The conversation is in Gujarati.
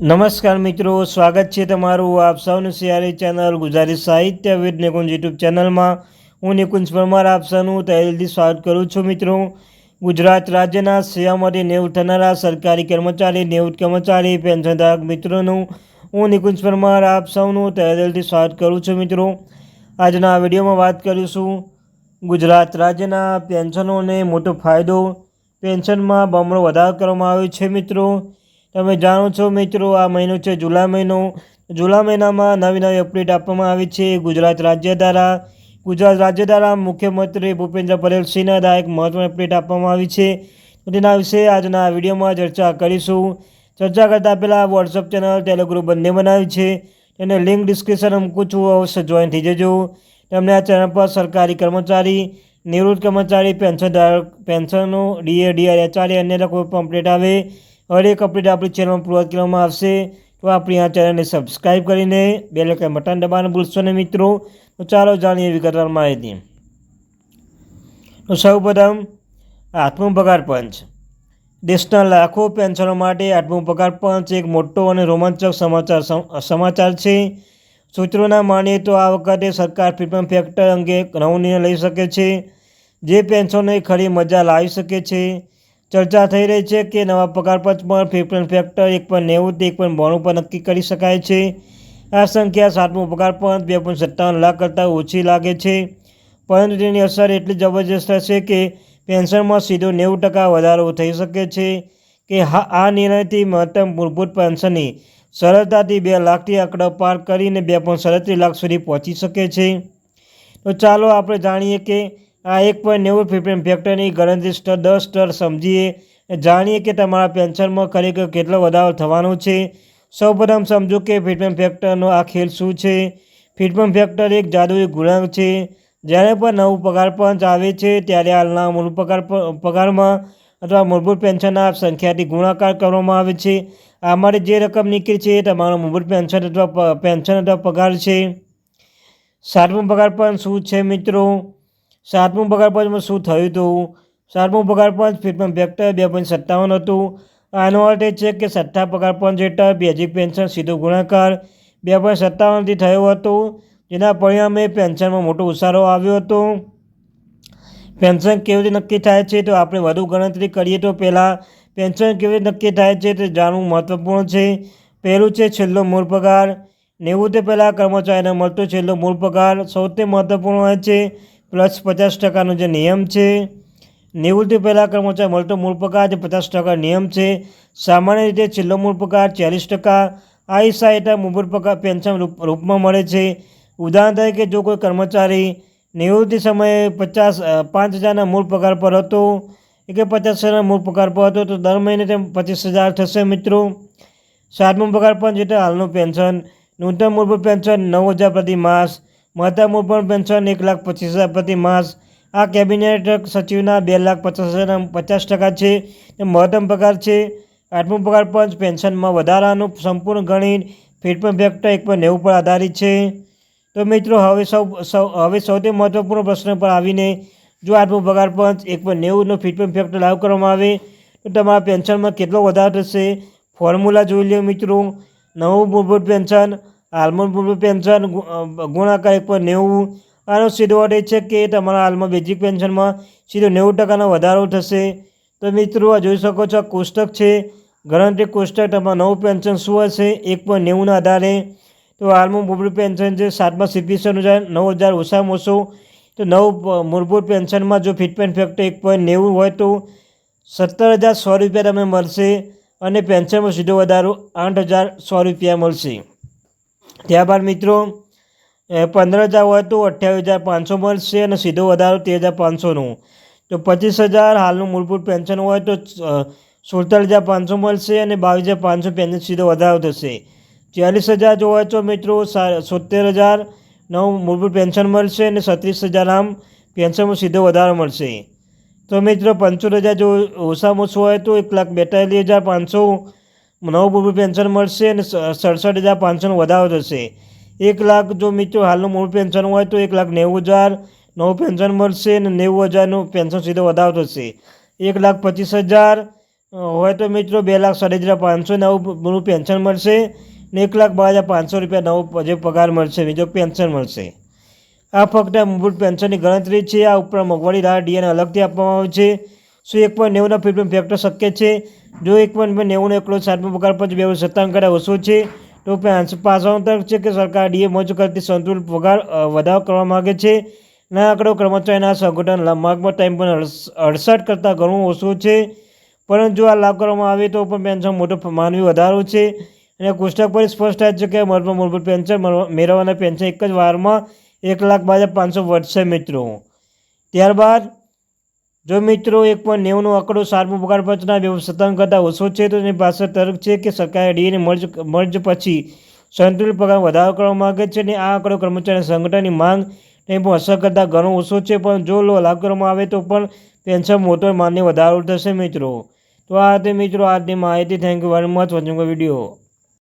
નમસ્કાર મિત્રો, સ્વાગત છે તમારું આપ સૌનું સિયારી ચેનલ ગુજરાતી સાહિત્ય વિદ નિકુંજ યુટ્યુબ ચેનલમાં. હું નિકુંજ પરમાર આપ સૌનું તહેલથી સ્વાગત કરું છું મિત્રો. ગુજરાત રાજ્યના સેવામાંથી નેવું થનારા સરકારી કર્મચારી, નેવું કર્મચારી, પેન્શનધારક મિત્રોનું હું નિકુંજ પરમાર આપ સૌનું તહેલથી સ્વાગત કરું છું મિત્રો. આજના વિડીયોમાં વાત કરીશું ગુજરાત રાજ્યના પેન્શનોને મોટો ફાયદો. પેન્શનમાં બમણો વધારો કરવામાં આવ્યો છે મિત્રો. તમે જાણો છો મિત્રો, આ મહિનો છે જુલાઈ મહિનો. જુલાઈ મહિનામાં નવી નવી અપડેટ આપવામાં આવી છે. ગુજરાત રાજ્ય દ્વારા ગુજરાત રાજ્ય દ્વારા મુખ્યમંત્રી ભૂપેન્દ્ર પટેલ સિંહના દ્વારા એક મહત્વની અપડેટ આપવામાં આવી છે. તેના વિશે આજના વિડીયોમાં ચર્ચા કરીશું. ચર્ચા કરતાં પહેલાં વોટ્સઅપ ચેનલ ટેલિગ્રુપ બંને બનાવી છે. તેને લિંક ડિસ્ક્રિપ્શન મૂકું અવશ્ય જોઈન થઈ જજો. તમને આ ચેનલ પર સરકારી કર્મચારી, નિવૃત્ત કર્મચારી, પેન્શન ધારક, પેન્શનો, ડીએ ડીઆર એચઆરએ અન્ય કોઈ પણ અપડેટ આવે હરેક અપડેટ આપણી ચેનલમાં પૂર્વત કરવામાં આવશે. તો આપણી આ ચેનલને સબસ્ક્રાઈબ કરીને બે લેખા બટન દબાવવાનું ભૂલશો ને મિત્રો. તો ચાલો જાણીએ વિગતવાર માહિતી. તો સૌપ્રથમ, આત્મ પગાર પંચ. દેશના લાખો પેન્શનો માટે આત્મ પગાર પંચ એક મોટો અને રોમાંચક સમાચાર સમાચાર છે. સૂત્રોના માનીએ તો આ વખતે સરકાર ફ્રીડમ ફેક્ટર અંગે નવો નિર્ણય લઈ શકે છે. જે પેન્શનોને ખરી મજા લાવી શકે છે. ચર્ચા થઈ રહી છે કે નવા પગાર પંચ પર ફિફ્ટન ફેક્ટર એક પોઈન્ટ નેવુંથી એક પોઈન્ટ બોણું પર નક્કી કરી શકાય છે. આ સંખ્યા સાતમો પગાર પણ બે પોઈન્ટ સત્તાવન લાખ કરતાં ઓછી લાગે છે. પરંતુ તેની અસર એટલી જબરજસ્ત હશે કે પેન્શનમાં સીધો નેવું ટકા વધારો થઈ શકે છે કે આ નિર્ણયથી મહત્તમ મૂળભૂત પેન્શનની સરળતાથી બે લાખથી આંકડો પાર કરીને બે પોઈન્ટ સડત્રીસ લાખ સુધી પહોંચી શકે છે. તો ચાલો આપણે જાણીએ કે આ એક પોઈન્ટ નેવું ફિફ્ટીન ફેક્ટરની ગણતરી સ્તર દસ સ્તર સમજીએ. જાણીએ કે તમારા પેન્શનમાં ખરેખર કેટલો વધારો થવાનો છે. સૌપ્રથમ સમજો કે ફિટમેન્ટ ફેક્ટરનો આ ખેલ શું છે? ફિટમેન્ટ ફેક્ટર એક જાદુઈ ગુણાંક છે. જ્યારે પણ નવું પગાર પંચ આવે છે, ત્યારે હાલના મૂળ પગાર પગારમાં અથવા મૂળભૂત પેન્શનના સંખ્યાથી ગુણાકાર કરવામાં આવે છે. આમાંથી જે રકમ નીકળી છે એ તમારો મૂળભૂત પેન્શન અથવા પેન્શન અથવા પગાર છે. સાતમો પગાર પણ શું છે મિત્રો? સાતમું પગાર પંચમાં શું થયું હતું સાતમું પગાર પંચ ફિટમેન્ટ વેક્ટર બે પોઈન્ટ સત્તાવન હતું. આનો અર્થ એ છે કે સત્તા પગાર પંચ હેઠળ બેઝિક પેન્શન સીધો ગુણાકાર બે પોઈન્ટ સત્તાવનથી થયો હતો. જેના પરિણામે પેન્શનમાં મોટો ઉછારો આવ્યો હતો. પેન્શન કેવી રીતે નક્કી થાય છે તો આપણે વધુ ગણતરી કરીએ તો પહેલાં પેન્શન કેવી રીતે નક્કી થાય છે તે જાણવું મહત્વપૂર્ણ છે. પહેલું છે છેલ્લો મૂળ પગાર. તે પહેલાં કર્મચારીને મળતો છેલ્લો મૂળ પગાર સૌથી મહત્વપૂર્ણ હોય છે. પ્લસ પચાસ ટકાનો જે નિયમ છે નિવૃત્તિ પહેલાં કર્મચારી મળતો મૂળ પગાર જે પચાસ ટકા નિયમ છે, સામાન્ય રીતે છેલ્લો મૂળ પગાર ચાલીસ ટકા આ હિસ્સા હેઠળ મૂળભૂત પગાર પેન્શન રૂપ, રૂપમાં મળે છે. ઉદાહરણ તરીકે જો કોઈ કર્મચારી નિવૃત્તિ સમયે પચાસ પાંચ હજારના મૂળ પગાર પર હતો કે પચાસ હજારના મૂળ પગાર પર હતો, તો દર મહિને તેમ પચીસ હજાર થશે મિત્રો. સાતમો પગાર પણ એટલે હાલનું પેન્શન, ન્યૂનતમ મૂળભૂત પેન્શન નવ હજાર પ્રતિ માસ મહત્તમ પણ પેન્શન એક લાખ પચીસ હજાર પ્રતિ માસ. આ કેબિનેટ સચિવના બે લાખ પચાસ હજાર પચાસ ટકા છે. મહત્તમ પગાર છે. આઠમો પગાર પંચ પેન્શનમાં વધારાનું સંપૂર્ણ ગણિત ફિટમેન્ટ ફેક્ટર એક પોઈન્ટ નેવું પર આધારિત છે. તો મિત્રો, હવે સૌ સૌ, હવે સૌથી મહત્ત્વપૂર્ણ પ્રશ્ન પર આવીને જો આઠમો પગાર પંચ એક પોઈન્ટ નેવુંનો ફિટમેન્ટ ફેક્ટર લાગુ કરવામાં આવે, તો તમારા પેન્શનમાં કેટલો વધારો થશે? ફોર્મ્યુલા જોઈ લો મિત્રો. નવું મૂળભૂત પેન્શન હાલમાં મૂળભૂત પેન્શન ગુણાકાર એક પોઈન્ટ નેવું આનો સીધો એ છે કે તમારા હાલમાં બેઝિક પેન્શનમાં સીધો નેવું ટકાનો વધારો થશે. તો મિત્રો, આ જોઈ શકો છો આ કોષ્ટક છે. ગણતરી કોષ્ટક તમારું નવું પેન્શન શું હશે? એક પોઈન્ટ નેવુંના આધારે. તો હાલમાં મૂળભૂત પેન્શન છે સાતમા સીપીસી અનુસાર નવ હજાર ઓછામાં ઓછું. તો નવ મૂળભૂત પેન્શનમાં જો ફિટમેન્ટ ફેક્ટર એક પોઈન્ટ નેવું હોય તો સત્તર હજાર સો રૂપિયા તમને મળશે અને પેન્શનમાં સીધો વધારો આઠ હજાર સો રૂપિયા મળશે. ત્યારબાદ મિત્રો પંદર હજાર હોય તો અઠ્યાવીસ હજાર પાંચસો મળશે અને સીધો વધારો તેર હજાર પાંચસોનો. તો પચીસ હજાર હાલનું મૂળભૂત પેન્શન હોય તો સુડતાલીસ હજાર પાંચસો મળશે અને બાવીસ હજાર પાંચસો પેન્શન સીધો વધારો થશે. ચાલીસ હજાર જો હોય તો મિત્રો સોતેર હજાર નવ મૂળભૂત પેન્શન મળશે અને છત્રીસ હજાર આમ પેન્શનમાં સીધો વધારો મળશે. તો મિત્રો, પંચોતેર હજાર જો ઓછામાં ઓછું હોય તો એક લાખ બેતાલીસ હજાર પાંચસો નવું પેન્શન મળશે અને સડસઠ હજાર પાંચસોનો વધારો થશે. એક લાખ જો મિત્રો હાલનું મૂળ પેન્શન હોય તો એક લાખ નેવું હજાર નવું પેન્શન મળશે અને નેવું હજારનું પેન્શન સીધો વધારો થશે. એક લાખ પચીસ હજાર હોય તો મિત્રો બે લાખ સાડી હજાર પાંચસો નવું પેન્શન મળશે ને એક લાખ બાર હજાર પાંચસો રૂપિયા નવો જે પગાર મળશે, બીજો પેન્શન મળશે. આ ફક્ત મૂળભૂત પેન્શનની ગણતરી છે. આ ઉપરાંત મોંઘવારી રાહત ડીએને અલગથી આપવામાં આવે છે. શું એક પોઈન્ટ નેવુંના ફિફ્ટીન ફેક્ટર શક્ય છે? જો એક પોઈન્ટ નેવુંનો એકલો સાતમો પગાર પછી બે સત્તાવન કરતાં ઓછો છે, તો પાસાંતર છે કે સરકાર ડીએ મોજ કરતી સંતુલિત પગાર વધારો કરવા માગે છે? ના, આંકડો કર્મચારીના સંગઠન માગમાં ટાઈમ પણ અડસઠ કરતાં ઘણું ઓછું છે. પરંતુ જો આ લાભ કરવામાં આવે તો પણ પેન્શન મોટો માનવી વધારો છે. અને કોષ્ટક પર સ્પષ્ટ થાય છે કે મૂળભૂત પેન્શન મળવા- મેળવવાના પેન્શન એક જ વારમાં એક લાખ બાદ પાંચસો વધશે મિત્રો. ત્યારબાદ જો મિત્રો, એક પોઈન્ટ નેવુંનો આંકડો સાતમો બગાડ પંચના સત્તાવન કરતાં ઓછો છે, તો તેની પાસે તર્ક છે કે સરકારે ડીએને મર્જ મર્જ પછી સંતુલિત પગાર વધારો કરવા માગે છે અને આ આંકડો કર્મચારી સંગઠનની માંગ ને પણ અસર કરતાં ઘણો ઓછો છે, પણ જો લો લાગુ કરવામાં આવે તો પણ પેન્શન મોટો માન્ય વધારો થશે મિત્રો. તો આ હતી મિત્રો, આજની માહિતી. Thank you very much watching video